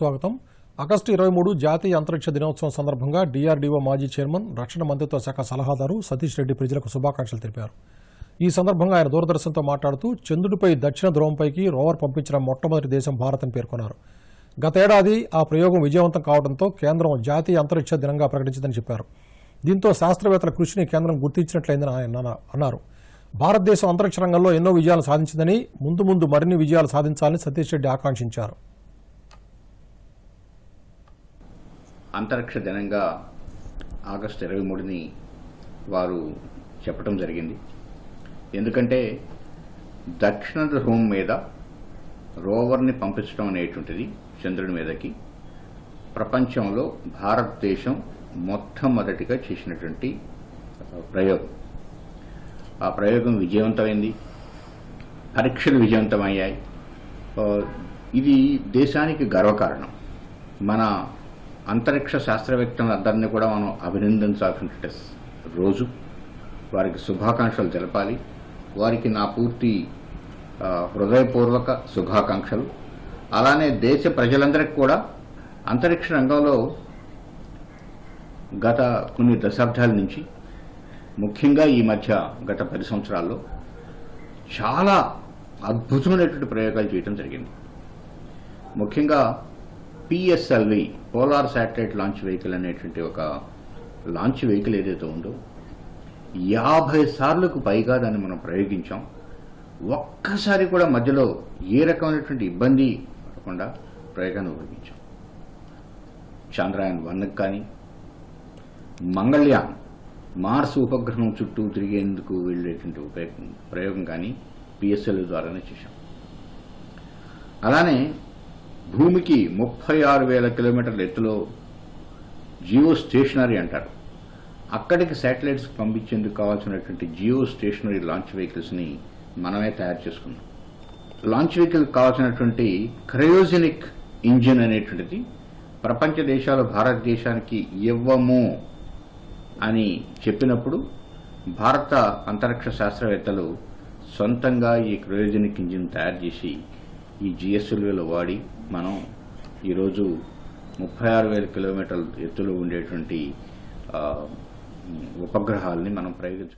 స్వాగతం. ఆగస్టు ఇరవై మూడు జాతీయ అంతరిక్ష దినోత్సవం సందర్భంగా డీఆర్డీఓ మాజీ చైర్మన్ రక్షణ మంత్రిత్వ శాఖ సలహాదారు సతీష్ రెడ్డి ప్రజలకు శుభాకాంక్షలు తెలిపారు. ఈ సందర్భంగా ఆయన దూరదర్శన్తో మాట్లాడుతూ చంద్రుడిపై దక్షిణ ధ్రువంపైకి రోవర్ పంపించిన మొట్టమొదటి దేశం భారత్ అని పేర్కొన్నారు. గతేడాది ఆ ప్రయోగం విజయవంతం కావడంతో కేంద్రం జాతీయ అంతరిక్ష దినంగా ప్రకటించిందని చెప్పారు. దీంతో శాస్త్రవేత్తల కృషిని కేంద్రం గుర్తించినట్లయిందని ఆయన అన్నారు. భారతదేశం అంతరిక్ష రంగంలో ఎన్నో విజయాలు సాధించిందని ముందు ముందు మరిన్ని విజయాలు సాధించాలని సతీష్ రెడ్డి ఆకాంక్షించారు. అంతరిక్ష దినంగా ఆగస్టు ఇరవై మూడుని వారు చెప్పడం జరిగింది. ఎందుకంటే దక్షిణ ధ్రువం మీద రోవర్ని పంపించడం అనేటువంటిది చంద్రుడి మీదకి ప్రపంచంలో భారతదేశం మొట్టమొదటిగా చేసినటువంటి ప్రయోగం. ఆ ప్రయోగం విజయవంతమైంది. పరీక్షలు విజయవంతమయ్యాయి. ఇది దేశానికి గర్వకారణం. మన అంతరిక్ష శాస్త్రవేత్తలందరినీ కూడా మనం అభినందించాల్సిన రోజు. వారికి శుభాకాంక్షలు తెలపాలి. వారికి నా పూర్తి హృదయపూర్వక శుభాకాంక్షలు. అలానే దేశ ప్రజలందరికీ కూడా అంతరిక్ష రంగంలో గత కొన్ని దశాబ్దాల నుంచి ముఖ్యంగా ఈ మధ్య గత పది సంవత్సరాల్లో చాలా అద్భుతమైనటువంటి ప్రయోగాలు చేయడం జరిగింది. ముఖ్యంగా PSLV polar satellite launch vehicle అనేటువంటి ఒక లాంచ్ వెహికల్ ఏదైతే ఉందో యాభై సార్లకు పైగా దాన్ని మనం ప్రయోగించాం. ఒక్కసారి కూడా మధ్యలో ఏ రకమైనటువంటి ఇబ్బంది పడకుండా ప్రయోగాన్ని ఉపయోగించాం. చంద్రయాన్ వన్కి కానీ మంగళ్యాన్ మార్స్ ఉపగ్రహం చుట్టూ తిరిగేందుకు వెళ్ళేటువంటి ఉపయోగం ప్రయోగం కానీ పిఎస్ఎల్ ద్వారానే చేశాం. అలానే భూమికి ముప్పై ఆరు వేల కిలోమీటర్ల ఎత్తులో జియో స్టేషనరీ అంటారు. అక్కడికి శాటిలైట్స్ పంపించేందుకు కావాల్సినటువంటి జియో స్టేషనరీ లాంచ్ వెహికల్స్ని మనమే తయారు చేసుకున్నాం. లాంచ్ వెహికల్ కావాల్సినటువంటి క్రయోజెనిక్ ఇంజిన్ అనేటువంటిది ప్రపంచ దేశాలు భారతదేశానికి ఇవ్వము అని చెప్పినప్పుడు భారత అంతరిక్ష శాస్త్రవేత్తలు సొంతంగా ఈ క్రయోజెనిక్ ఇంజిన్ తయారు చేసి ఈ జిఎస్ఎల్వీలో వాడి మనం ఈరోజు ముప్పై ఆరు వేల కిలోమీటర్ల ఎత్తులో ఉండేటువంటి ఉపగ్రహాలని మనం ప్రయోగించ